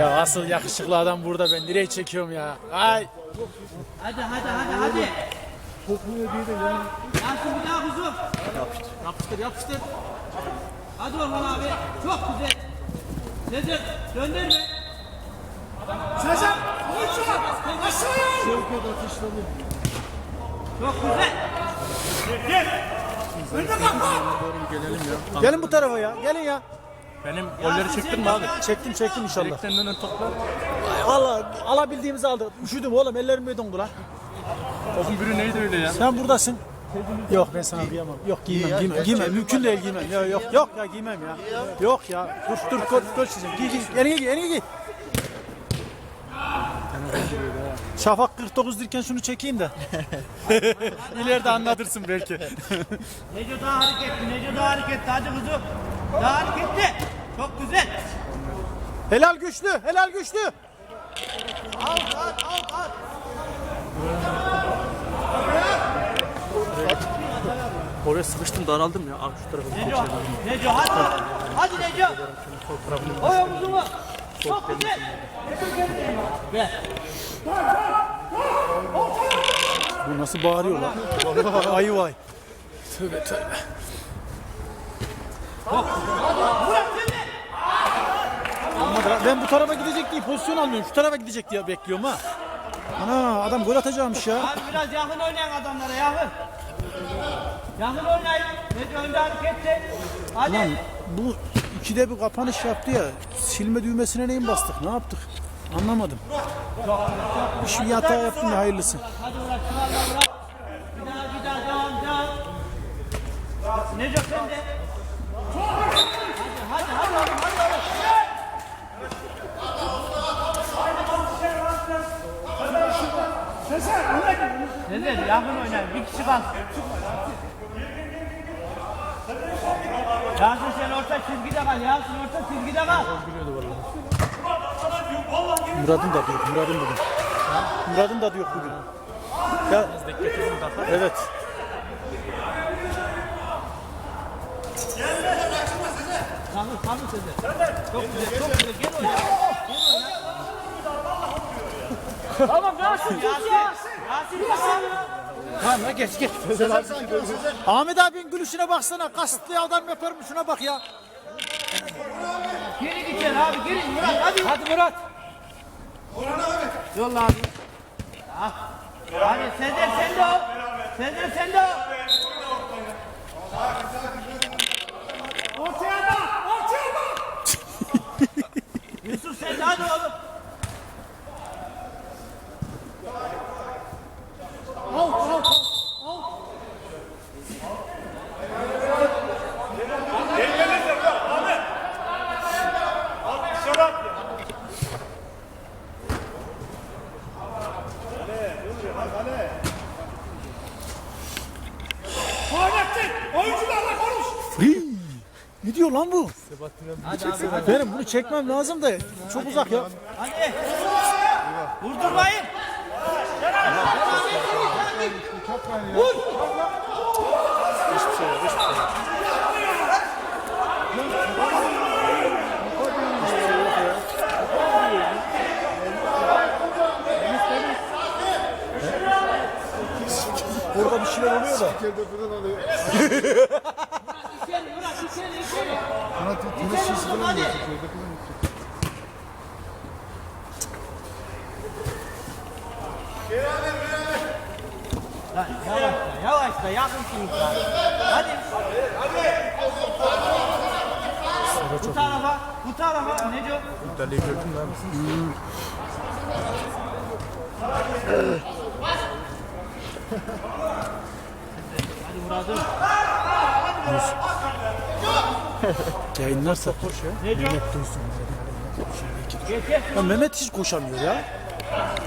Ya asıl yakışıklı adam burada ben nereye çekiyorum ya? Ay. Hadi hadi hadi hadi. Yasin bir daha kuzum. Yapıştır yapıştır. Hadi Orhan abi. Çok güzel. Sezer döndür be. Sezer, aşağıya. Çok güzel. Önüne bakma. Gelin bu tarafa ya. Gelin ya. Benim golleri çektin mi abi? Çektim çektim inşallah. Direkten dönen toplar. Allah alabildiğimizi aldık. Üşüdüm oğlum ellerim bir dondu lan. Topun biri neydi öyle ya? Sen buradasın. Yok ben sana kıyamam. Yok giymem giymem. giymem. Mümkün değil giymem. Yok yok yok ya giymem ya. Yok ya. Dur dur dur sizin. Giy giy. Yerine giy yerine giy. Şafak 49 dirken şunu çekeyim de. İleride anlatırsın belki. Neco daha hareketli. Neco daha hareketli. Hadi kuzum. Daha hareketli. Çok güzel. Helal güçlü, helal güçlü. Al al al al. Oraya sıkıştım daraldım ya. Al şu tarafa. Neco. Neco hadi. Hadi Neco. Oy omuzunu. Çok güzel. Ver. Bu nasıl bağırıyor lan? Ayı vay. Tövbe tövbe. Ben bu tarafa gidecek diye pozisyon almıyorum. Şu tarafa gidecek diye bekliyorum ha. Ana adam gol atacakmış ya. Abi biraz yakın oynayın adamlara yakın. Yakın oynayın. Neco önde hareketli. Hadi. Lan bu ikide bir kapanış yaptı ya. Silme düğmesine neyin bastık? Ne yaptık? Anlamadım. Bir şey hata yaptım ya hayırlısı. Hadi Murat şuradan Murat. Bir daha bir daha devam devam. Neco sen de. Hadi hadi hadi hadi git. Sezer yakın oynayın. Bir kişi kalsın. Yasin sen orta çizgide kal. Yasin orta çizgide kal. Murat'ın da yok. Murat'ın da yok. Murat'ın da yok bugün. Ya, evet. Kaldır kaldır Sezer. Çok güzel çok güzel. Gel oyna. Gel oyna. Tamam Yasin Yasin. Yasin Yasin. Tamam geç geç. Ahmet abinin gülüşüne baksana. Kasıtlı adam yaparım şuna bak ya. Geri gideceksin abi geri Murat hadi. Hadi Murat. Yolla abi. Ah. Hadi Sezer sen de ol. Sezer sen de ol. Ortaya bak, ortaya bak. Yusuf sen de hadi oğlum. Al, al, al. Fahrettin, oyuncularla konuş. Hii, Ne diyor lan bu? Benim bunu çekmem lazım da çok uzak ya. Hadi. Vurdurmayın. Orada bir şeyler oluyor da. İçeri Murat içeri içeri. İçeri oğlum hadi. Lan yavaşla yavaşla yakınsınız lan. Hadi. Bu tarafa, bu tarafa Neco. Deliği gördün mü abi? Hadi Murat'ım. Yayınlarsa. Neco. Mehmet duysun. Ya Mehmet hiç koşamıyor ya.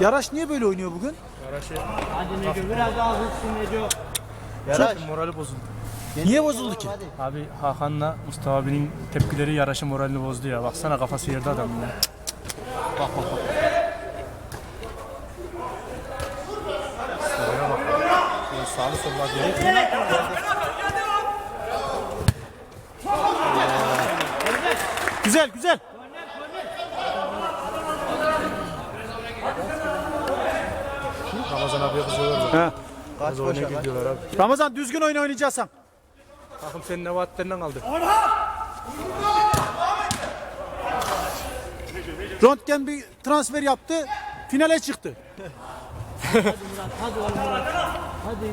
Yaraş niye böyle oynuyor bugün? Hadi Neco biraz daha hızlısın Neco. Yaraş. Morali bozuldu. Niye bozuldu ki? Abi Hakan'la Mustafa abinin tepkileri Yaraş'ın moralini bozdu ya. Baksana kafası yerde adamın ya. Bak bak bak. Sıraya bak. Sağlı. Güzel güzel. Ramazan abiye kızıyorlar. He. Oyuna gidiyorlar abi. Ramazan düzgün oyun oynayacaksan. Takım senin ne vaatlerinden kaldı. Röntgen bir transfer yaptı. Finale çıktı. Hadi oğlum Murat. Hadi.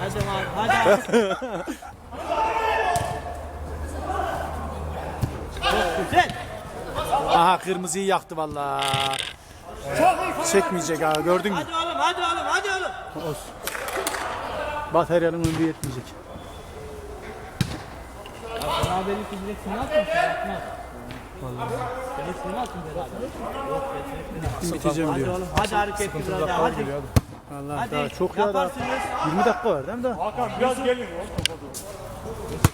Hadi Murat. Hadi. Çok güzel. Aha kırmızıyı yaktı vallahi. Çekmeyecek ha gördün mü? Hadi oğlum hadi oğlum hadi oğlum. Bataryanın ömrü yetmeyecek. Beraberlik direkt sen atmasın. Atmaz. Vallahi. Direkt atın beraber. Biteceğim Hadi diyor. oğlum hadi hareketli biraz daha hadi. Allah Hadi daha çok ya daha. yaparsınız. 20 dakika var değil mi daha? Hakan biraz gelin.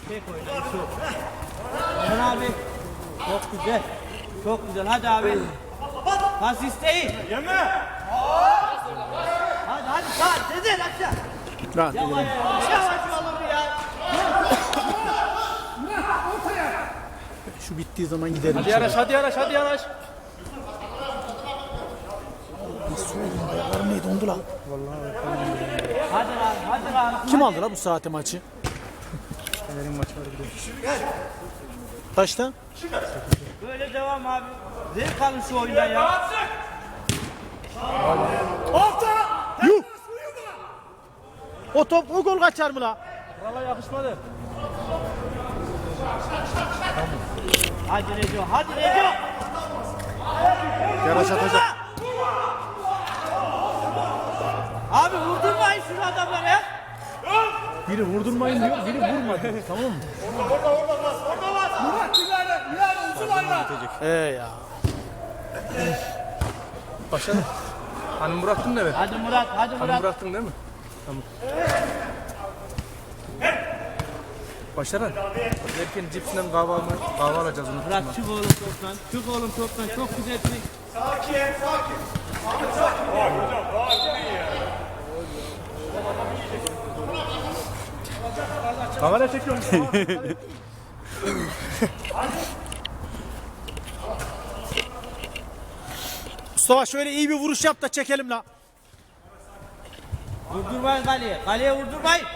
Tek oyna. Şu. Aman abi. Çok güzel. Çok güzel. Hadi abi. Pas isteyin. Yeme. Hadi hadi sağ. Sezer aşağı. Rahat Yavaş edelim. yavaş yavaş oğlum ya. Şu bittiği zaman gidelim. Hadi Yaraş hadi Yaraş hadi Yaraş. Var mıydı dondu lan. Hadi lan hadi lan. Kim aldı la bu saate maçı? Fener'in maçı var bir de. Kaçta? Böyle devam abi. Zevk alın şu oyundan ya. Orta. Yuh! O top o gol kaçar mı la? Valla yakışmadı. Hadi Neco hadi Neco. Yaraş atacak. Abi vurdurmayın şunu adamlara ya. Biri vurdurmayın diyor, biri vurmadı. tamam mı? Murat ileride. İleride uzun oyna. Ee ya. Başladı. Hani bıraktın değil mi? Hadi Murat hadi Hani Murat. bıraktın değil mi? Tamam. Başlar Derken cipsinden kahve alma, kahve alacağız onu. Murat çık oğlum toptan. Çık oğlum toptan. Çok güzel çık. Kamera çekiyorum. Mustafa şöyle iyi bir vuruş yap da çekelim la. Vurdurmayın kaleye. Kaleye vurdurmayın.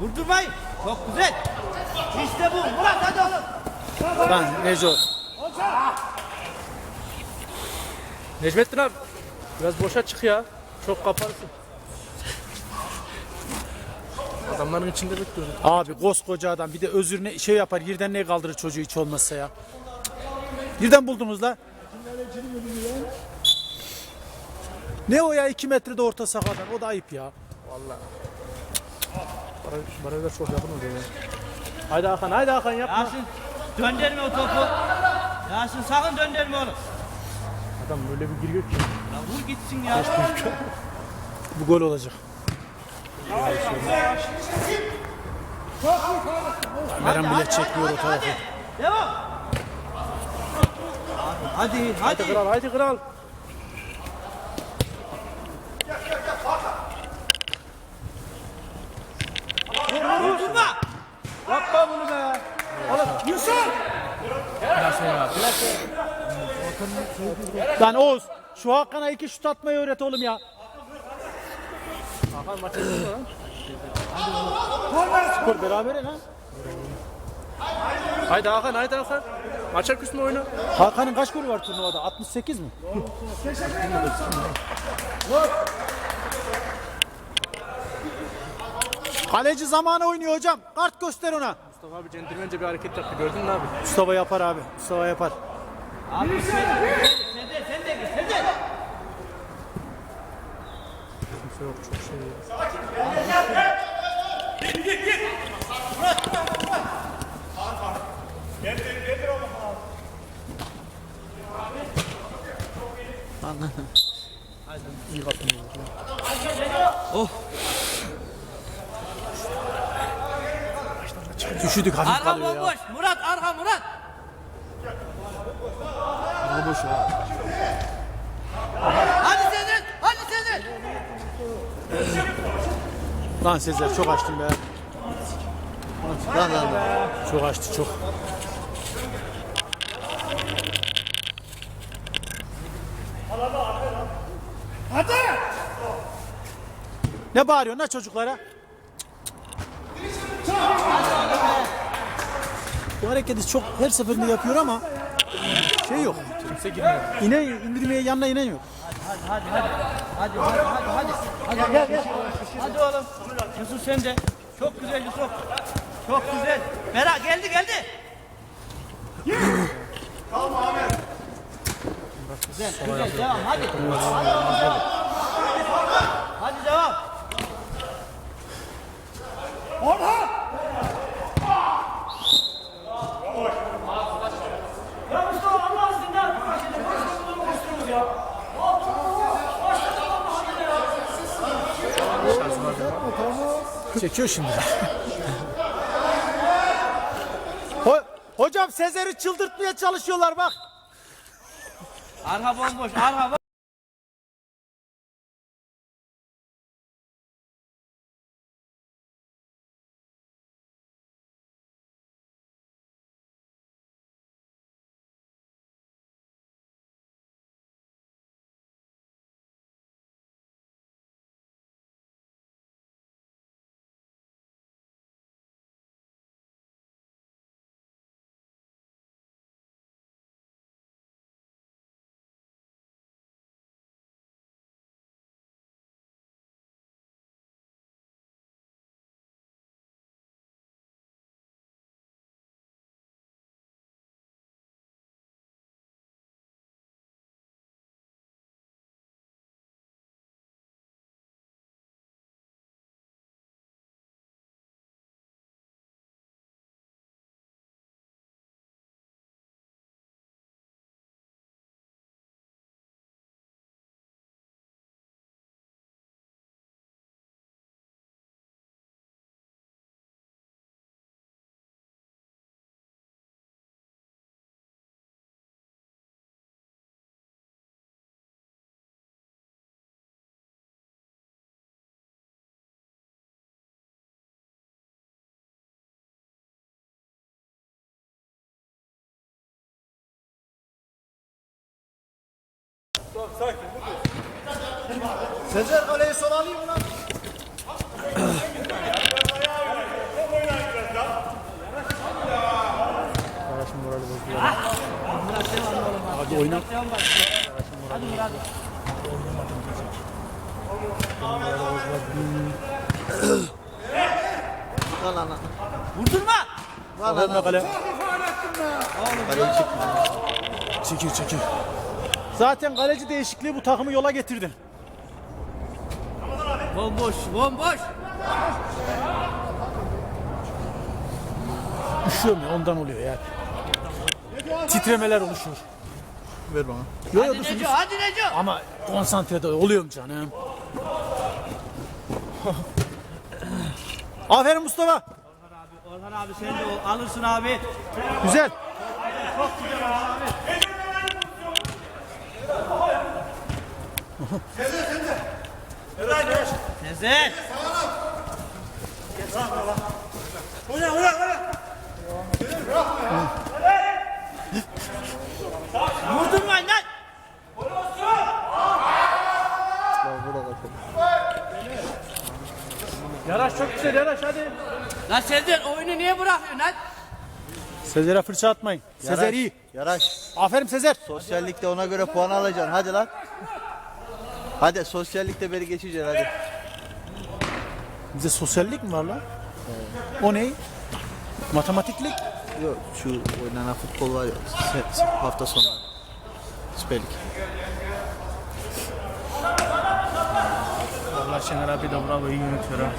Vurdurmayın. Çok güzel. İşte bu. Murat hadi oğlum. Lan Neco. Necmettin abi. Biraz boşa çık ya. Çok kaparsın. Adamların içinde bekliyorum. Abi koskoca adam bir de özür ne şey yapar yerden ne kaldırır çocuğu hiç olmazsa ya. Nereden buldunuz la? Ne o ya 2 metrede orta sahadan o da ayıp ya. Bana, bana da çok yakın oluyor ya. Haydi Hakan, haydi Hakan yapma. Yasin döndürme o topu. Yasin sakın döndürme oğlum. Adam böyle bir giriyor ki. Ya vur gitsin ya. Bu gol olacak. Kameram bile çekmiyor o tarafı. Devam. Hadi hadi. Haydi kral, haydi kral. Vurdurma. Yapma bunu be. Yusuf. Lan Oğuz şu Hakan'a iki şut atmayı öğret oğlum ya. Hakan maçı izliyor lan. Skor berabere lan. Haydi Hakan, haydi Hakan. Maçar küsme oyunu. Hakan'ın kaç golü var turnuvada? 68 mi? Kaleci zamanı oynuyor hocam. Kart göster ona. Mustafa abi centilmence bir hareket yaptı. Gördün mü abi? Mustafa yapar abi. Mustafa yapar. Abi sen de sen de sen de. Kimse yok çok şey. Sakin. İyi kaptın. Oh. Üşüdük hafif Arka kalıyor ya. bomboş. Murat arka Murat. Boş ya. Hadi Sezer. Hadi Sezer. Lan Sezer çok açtın be. Lan lan lan. Çok açtı çok. Ne bağırıyorsun lan çocuklara? Bu hareketi çok her seferinde yapıyor ama şey yok. Kimse girmiyor. İne indirmeye yanına inen yok. Hadi hadi. Hadi hadi hadi hadi. Hadi gel gel. Hadi oğlum. Yusuf sen de. Çok güzel Yusuf. Çok güzel. Bera geldi geldi. Güzel, güzel. Devam hadi. Hadi, hadi devam. Orhan. Çekiyor şimdi. Ho- Hocam Sezer'i çıldırtmaya çalışıyorlar bak. Arka bomboş. Arka bomboş. Sezer kaleyi sol alayım mı lan? Arkadaşım morali bozdu. Hadi oyna. Devam bak. Hadi Murat. Lan lan lan. Vurdurma. Lan lan lan. kale. Kaleyi çekme. Çekil çekil. Zaten kaleci değişikliği bu takımı yola getirdi. Bomboş. Bomboş. Üşüyorum ya ondan oluyor ya. Titremeler oluşuyor. Ver bana. Yo Hadi Neco. Hadi Neco. Ama konsantrede oluyorum canım. Aferin Mustafa. Orhan abi sen de o- alırsın abi. Güzel. Sezer. Oyna oyna oyna. Vurdurmayın lan. Lan burada kaçalım. Yaraş çok güzel Yaraş hadi. Lan Sezer oyunu niye bırakıyorsun lan? Sezer'e fırça atmayın. Sezer Yaraş, iyi. Yaraş. Aferin Sezer. Sosyallikte ona göre puan alacaksın. Hadi lan. Hadi sosyallikte beni geçeceksin hadi. Bize sosyallik mi var lan? O ne? Matematiklik. Yok şu oynanan futbol var ya se- se- hafta sonu. Süper Lig. Vallahi Şener abi de bravo iyi yönetiyor ha.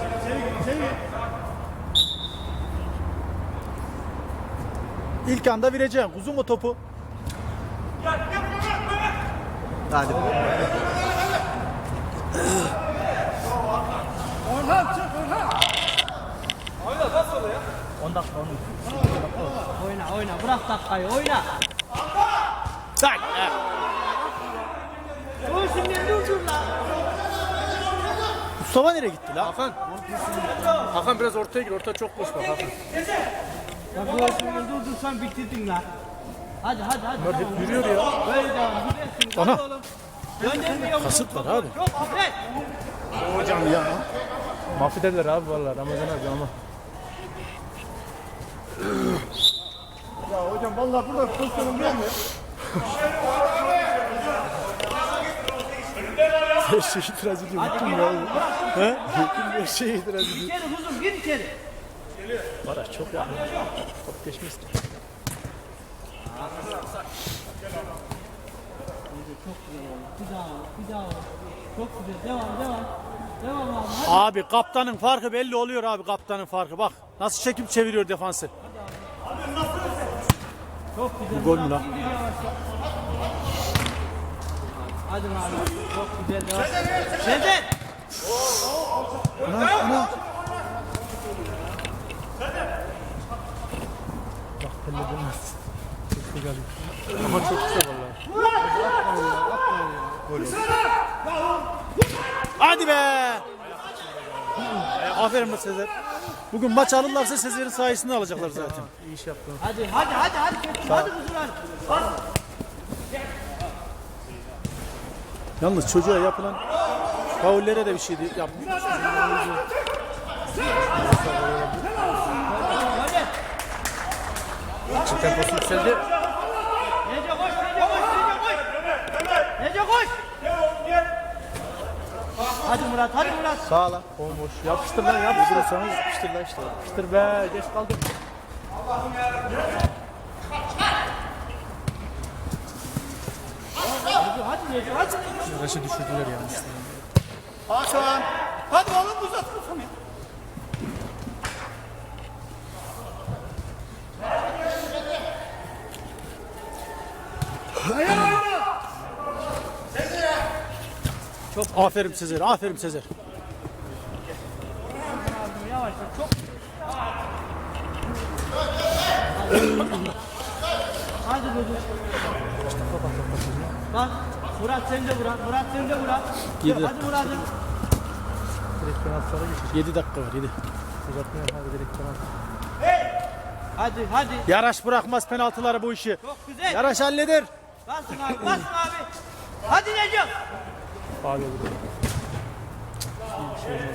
İlk anda vereceksin. Uzun o topu. Hadi. Orhan çık Orhan. 10 dakika onu. Oyna oyna bırak dakikayı oyna. Tak. Dur şimdi dur dur lan. Mustafa nereye gitti lan? Hakan. Hakan biraz ortaya gir. Orta çok boş bak Hakan. Bak dur şimdi dur dur sen bitirdin lan. Hadi hadi hadi. Bunlar hep yürüyor ya. Böyle devam gidersin. Ana. Oğlum. Kasıt var abi. Hocam ya. Mahvederler abi vallahi Ramazan abi ama. Ya hocam vallahi burada pozisyonum gelmiyor. Her şeye itiraz ediyor. Bıktım ya. He? Her şeye itiraz ediyor. İçeri kuzum gir içeri. Para çok ya. Top geçmez ki. Bir daha bir daha. Çok güzel devam devam. Devam abi. Hadi. Abi kaptanın farkı belli oluyor abi kaptanın farkı. Bak nasıl çekip çeviriyor defansı. Çok güzel. Bu gol mü lan? Hadi abi. Çok güzel devam. Sezer. Ama çok güzel vallahi. Hadi be. Aferin be Sezer. Bugün maç alırlarsa Sezer'in sayesinde alacaklar zaten. İyi iş yaptın. Hadi hadi hadi hadi. Hadi, hadi kuzular. Bas. Yalnız çocuğa yapılan faullere de bir şey değil. Yapmıyor. Hadi. Temposu yükseldi. Nece koş, Nece koş, Nece koş. Nece koş. Hadi Murat, hadi Murat. Sağ lan. Bomboş. Yapıştır lan yapıştır. Durursanız yapıştır lan işte. Yapıştır be. Geç kaldık. Hadi, hadi Nece, hadi. Yarışı düşürdüler yalnız. Hakan. Hadi oğlum uzat kafanı. Dayan oyna. Aferin Sezer. Aferin Sezer. Yavaş, çok. Hadi Dudu. Bak, Murat sen de Murat, Murat sen de Murat. Yedi. Hadi Murat'ım. Direkt penaltılara geçecek. 7 dakika var 7. Uzatmaya hadi direkt penaltı. Hadi, hadi. Yaraş bırakmaz penaltıları bu işi. Çok güzel. Yaraş halleder. Basın abi, basın abi. Hadi Nece. Faal olur.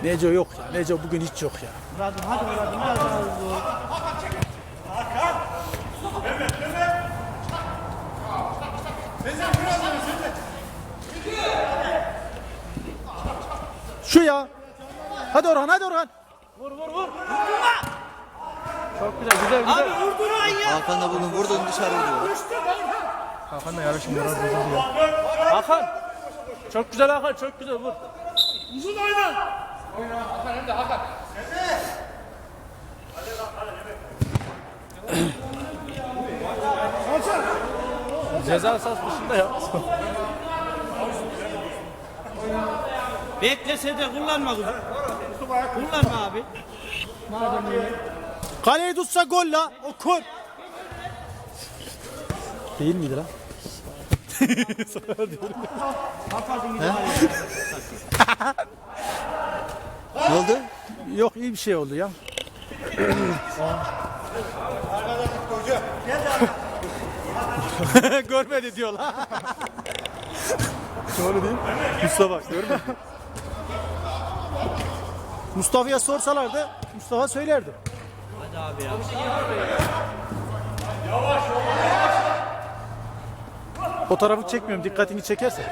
Neco yok ya. Neco bugün hiç yok ya. Murat'ım, hadi Murat'ım, biraz daha hızlı ol. Şu ya. Hadi Orhan hadi Orhan. Vur, vur, vur. Çok güzel güzel güzel. Abi vurdurun ya. Hakan da bunu vurdun dışarı diyor. Hakan da yarışın moral bozuldu ya. Hakan. Çok güzel Hakan çok güzel vur. Uzun oyna. Ceza sahası dışında ya. Beklese de kullanma kızım. Kullanma abi. Madem öyle. Kaleyi tutsa gol la. O kur. Değil miydi lan? Ne oldu? Yok iyi bir şey oldu ya. Görmedi diyorlar. Değil mi? Mustafa görmedi. Mustafa'ya sorsalardı Mustafa söylerdi. Hadi abi ya. Fotoğrafı çekmiyorum dikkatini çekerse.